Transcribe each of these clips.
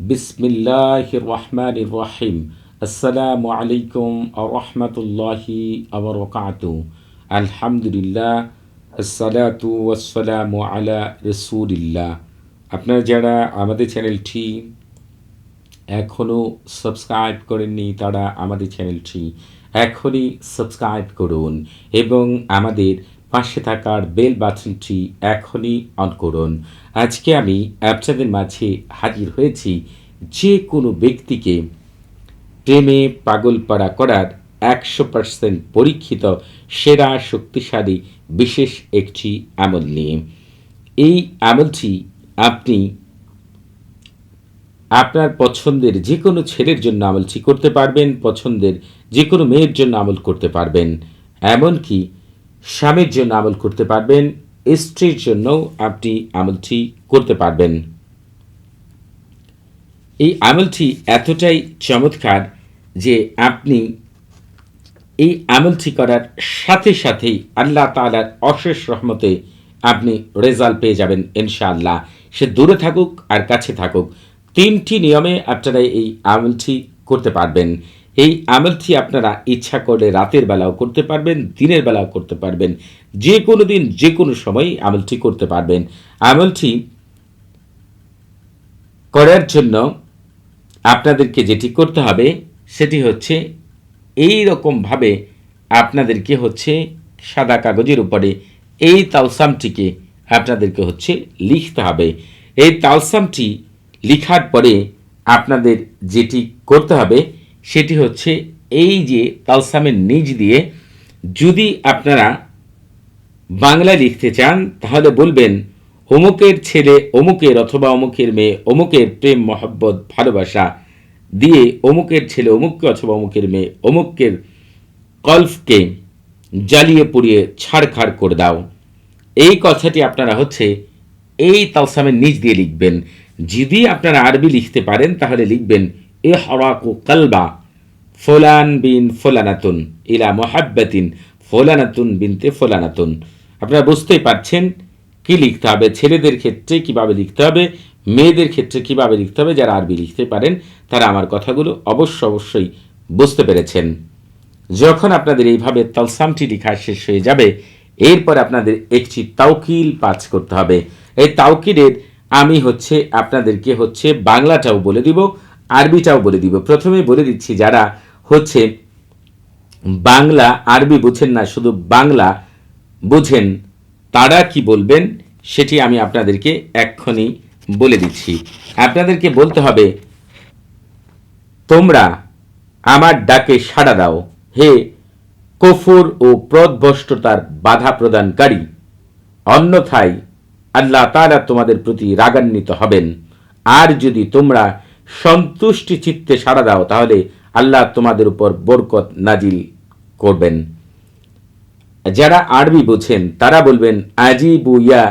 বিসমিল্লাহ রহমান রহিম আসসালামু আলাইকুম রহমতুল্লাহি আবরকাত আলহামদুলিল্লাহ আসসালাতু ওয়াসসালামু আলা রসুলিল্লাহ আপনারা যারা আমাদের চ্যানেলটি এখনও সাবস্ক্রাইব করেননি, তারা আমাদের চ্যানেলটি এখনই সাবস্ক্রাইব করুন এবং আমাদের পাশে থাকার বেল বাটনটি এখনই অন করুন। আজকে আমি আপনাদের মাঝে হাজির হয়েছি যে কোনো ব্যক্তিকে প্রেমে পাগলপাড়া করার একশো পার্সেন্ট পরীক্ষিত, সেরা, শক্তিশালী, বিশেষ একটি আমল নিয়ে। এই আমলটি আপনি আপনার পছন্দের যে কোনো ছেলের জন্য আমলটি করতে পারবেন, পছন্দের যে কোনো মেয়ের জন্য আমল করতে পারবেন। এমনকি স্বামীর জন্য আমল করতে পারবেন, স্ত্রীর জন্যও আপনি আমলটি করতে পারবেন। এই আমলটি এতটাই চমৎকার যে আপনি এই আমলটি করার সাথে সাথেই আল্লাহ তালার অশেষ রহমতে আপনি রেজাল্ট পেয়ে যাবেন ইনশাআল্লাহ। সে দূরে থাকুক আর কাছে থাকুক। তিনটি নিয়মে আপনারা এই আমলটি করতে পারবেন। এই আমলটি আপনারা ইচ্ছা করলে রাতের বেলাও করতে পারবেন, দিনের বেলাও করতে পারবেন। যে কোনো দিন, যে কোনো সময় আমলটি করতে পারবেন। আমলটি করার জন্য আপনাদেরকে যেটি করতে হবে, সেটি হচ্ছে এই রকমভাবে আপনাদেরকে হচ্ছে সাদা কাগজের উপরে এই তালসামটিকে আপনাদেরকে হচ্ছে লিখতে হবে। এই তালসামটি লিখার পরে আপনাদের যেটি করতে হবে সেটি হচ্ছে এই যে তালসামের নিজ দিয়ে যদি আপনারা বাংলায় লিখতে চান, তাহলে বলবেন, অমুকের ছেলে অমুকের অথবা অমুকের মেয়ে অমুকের প্রেম, মহব্বত, ভালোবাসা দিয়ে অমুকের ছেলে অমুককে অথবা অমুকের মেয়ে অমুকের কল্ফকে জ্বালিয়ে পুড়িয়ে ছাড়খাড় করে দাও। এই কথাটি আপনারা হচ্ছে এই তালসামের নিচ দিয়ে লিখবেন। যদি আপনারা আরবি লিখতে পারেন, তাহলে লিখবেন এ হরাকু কালবা ফোলান বিন ফোলানাতুন, ইলা মোহাব্বাতিন ফোলানাতুন বিনতে ফোলানাতুন। আপনারা বুঝতেই পারছেন কি লিখতে হবে, ছেলেদের ক্ষেত্রে কীভাবে লিখতে হবে, মেয়েদের ক্ষেত্রে কীভাবে লিখতে হবে, যারা আরবি লিখতে পারেন, তারা আমার কথাগুলো অবশ্য অবশ্যই বুঝতে পেরেছেন। যখন আপনাদের এইভাবে তালসামটি লেখা শেষ হয়ে যাবে, এরপর আপনাদের একটি তাউকিল পাঠ করতে হবে। এই তাউকিলের আমি হচ্ছে, আপনাদেরকে হচ্ছে বাংলাটাও বলে দিব, আরবিটাও বলে দিব। প্রথমে বলে দিচ্ছি যারা হচ্ছে, বাংলা আরবি বুঝেন না, শুধু বাংলা বুঝেন, তারা কি বলবেন সেটি আমি আপনাদেরকে এক্ষুনি বলে দিচ্ছি। আপনাদেরকে বলতে হবে, তোমরা আমার ডাকে সাড়া দাও। হে কফুর ও প্রদভষ্টতার বাধা প্রদানকারী, অন্যথায় আল্লাহ তারা তোমাদের প্রতি রাগান্বিত হবেন। আর যদি তোমরা সন্তুষ্টি চিত্তে সাড়া দাও, তাহলে আল্লাহ তোমাদের উপর বরকত নাজিল করবেন। যারা আরবি বোঝেন, তারা বলবেন, আজিবু ইয়া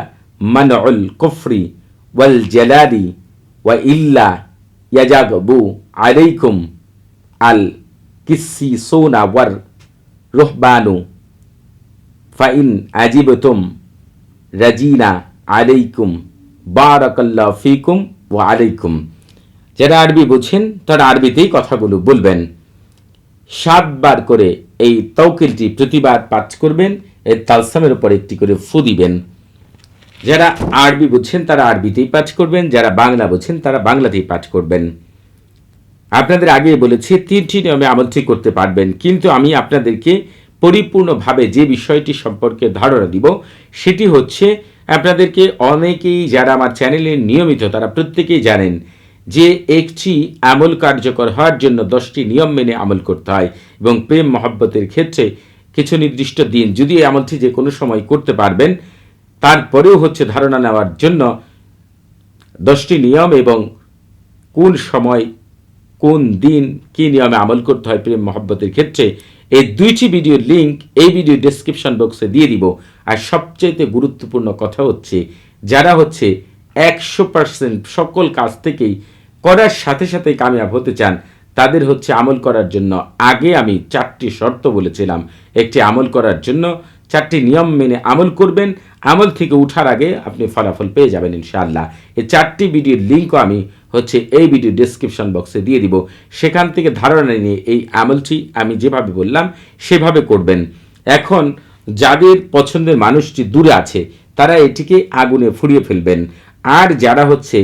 মানউল কুফরি ওয়াল জালাদি ওয়া ইল্লা ইয়াজাগবু আলাইকুম আল কিসি সোনা ওয়ার রুহবানু ফাইন আজিবতুম রাজিনা আলাইকুম বারাকাল্লাহ ফিকুম ও আলাইকুম। যারা আরবি বুঝেন, তারা আরবিতেই কথাগুলো বলবেন। সাতবার করে এই তৌকিলটি প্রতিবার পাঠ করবেন, এর তালসামের উপর একটি করে ফু দিবেন। যারা আরবি বুঝছেন তারা আরবিতেই পাঠ করবেন, যারা বাংলা বুঝছেন তারা বাংলাতেই পাঠ করবেন। আপনাদের আগে বলেছি, তিনটি নিয়মে আমলটি করতে পারবেন, কিন্তু আমি আপনাদেরকে পরিপূর্ণভাবে যে বিষয়টি সম্পর্কে ধারণা দিব, সেটি হচ্ছে, আপনাদেরকে অনেকেই যারা আমার চ্যানেলে নিয়মিত, তারা প্রত্যেকেই জানেন যে একটি আমল কার্যকর হওয়ার জন্য দশটি নিয়ম মেনে আমল করতে হয় এবং প্রেম, মহব্বতের ক্ষেত্রে কিছু নির্দিষ্ট দিন যদি এই আমলটি যে কোনো সময় করতে পারবেন, তারপরেও হচ্ছে ধারণা নেওয়ার জন্য দশটি নিয়ম এবং কোন সময়, কোন দিন কি নিয়মে আমল করতে হয় প্রেম, মহব্বতের ক্ষেত্রে এই দুইটি ভিডিওর লিঙ্ক এই ভিডিও ডেসক্রিপশন বক্সে দিয়ে দিব। আর সবচাইতে গুরুত্বপূর্ণ কথা হচ্ছে, যারা হচ্ছে একশো পার্সেন্ট সকল কাজ থেকেই করার সাথে সাথে কামিয়াব হতে চান। তাদের হচ্ছে আমল করার জন্য আগে আমি চারটি শর্ত বলেছিলাম। একটি আমল করার জন্য চারটি নিয়ম মেনে আমল করবেন। আমল থেকে উঠার আগে আপনি ফলাফল পেয়ে যাবেন ইনশাআল্লাহ। এই চারটি ভিডিওর লিঙ্কও আমি হচ্ছে এই ভিডিও ডেসক্রিপশন বক্সে দিয়ে দিব। সেখান থেকে ধারণা নিয়ে এই আমলটি আমি যেভাবে বললাম, সেভাবে করবেন। এখন যাদের পছন্দের মানুষটি দূরে আছে, তারা এটিকে আগুনে ফুরিয়ে ফেলবেন। আর যারা হচ্ছে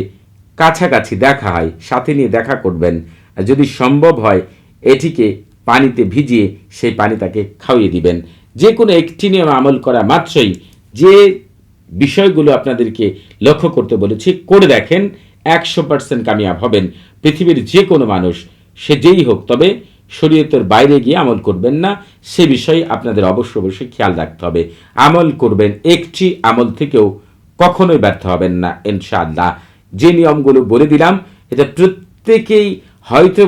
কাছাকাছি দেখা হয়, সাথে নিয়ে দেখা করবেন। যদি সম্ভব হয়, এটিকে পানিতে ভিজিয়ে সেই পানি তাকে খাওয়িয়ে দিবেন। যে কোনো একটি নিয়ম আমল করা মাত্রই যে বিষয়গুলো আপনাদেরকে লক্ষ্য করতে বলেছি, করে দেখেন, একশো পার্সেন্ট কামিয়াব হবেন। পৃথিবীর যে কোনো মানুষ, সে যেই হোক, তবে শরীয়তের বাইরে গিয়ে আমল করবেন না, সে বিষয়ে আপনাদের অবশ্য অবশ্যই খেয়াল রাখতে হবে। আমল করবেন একটি আমল থেকেও কখনোই ব্যর্থ হবেন না, ইনশাআল্লাহ। যে নিয়মগুলো বলে দিলাম এটা প্রত্যেকেই হয়তো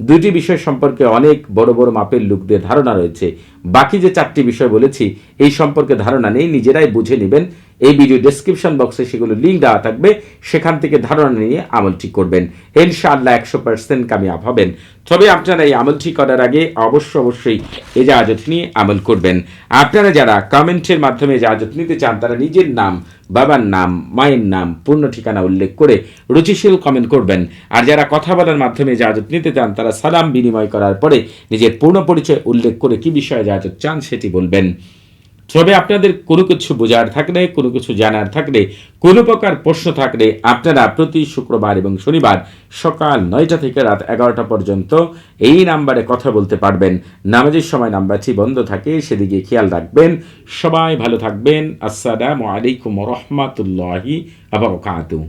দুটি বিষয় সম্পর্কে অনেক বড় বড় মাপের লোকদের ধারণা রয়েছে। বাকি যে চারটি বিষয় বলেছি, এই সম্পর্কে ধারণা নেই, নিজেরাই বুঝে নেবেন। এই ভিডিও ডেসক্রিপশন বক্সে সেগুলো লিঙ্ক দেওয়া থাকবে, সেখান থেকে ধারণা নিয়ে আমলটি করবেন। ইনশাআল্লাহ একশো পার্সেন্ট কামিয়াব হবেন। তবে আপনারা এই আমলটি করার আগে অবশ্য অবশ্যই এজাজত নিয়ে আমল করবেন। আপনারা যারা কমেন্টের মাধ্যমে এজাজত নিতে চান, তারা নিজের নাম, বাবার নাম, মায়ের নাম, পূর্ণ ঠিকানা উল্লেখ করে রুচিশীল কমেন্ট করবেন। আর যারা কথা বলার মাধ্যমে এজাজত নিতে চান, তারা সালাম বিনিময় করার পরে নিজের পূর্ণ পরিচয় উল্লেখ করে কি বিষয়ে এজাজত চান সেটি বলবেন। তবে আপনাদের কোনো কিছু বোঝার থাকলে, কোনো কিছু জানার থাকলে, কোনো প্রকার প্রশ্ন থাকলে আপনারা প্রতি শুক্রবার এবং শনিবার সকাল নয়টা থেকে রাত এগারোটা পর্যন্ত এই নাম্বারে কথা বলতে পারবেন। নামাজের সময় নাম্বারটি বন্ধ থাকে, সেদিকে খেয়াল রাখবেন। সবাই ভালো থাকবেন। আসসালামু আলাইকুম রহমতুল্লাহি আবরকাতু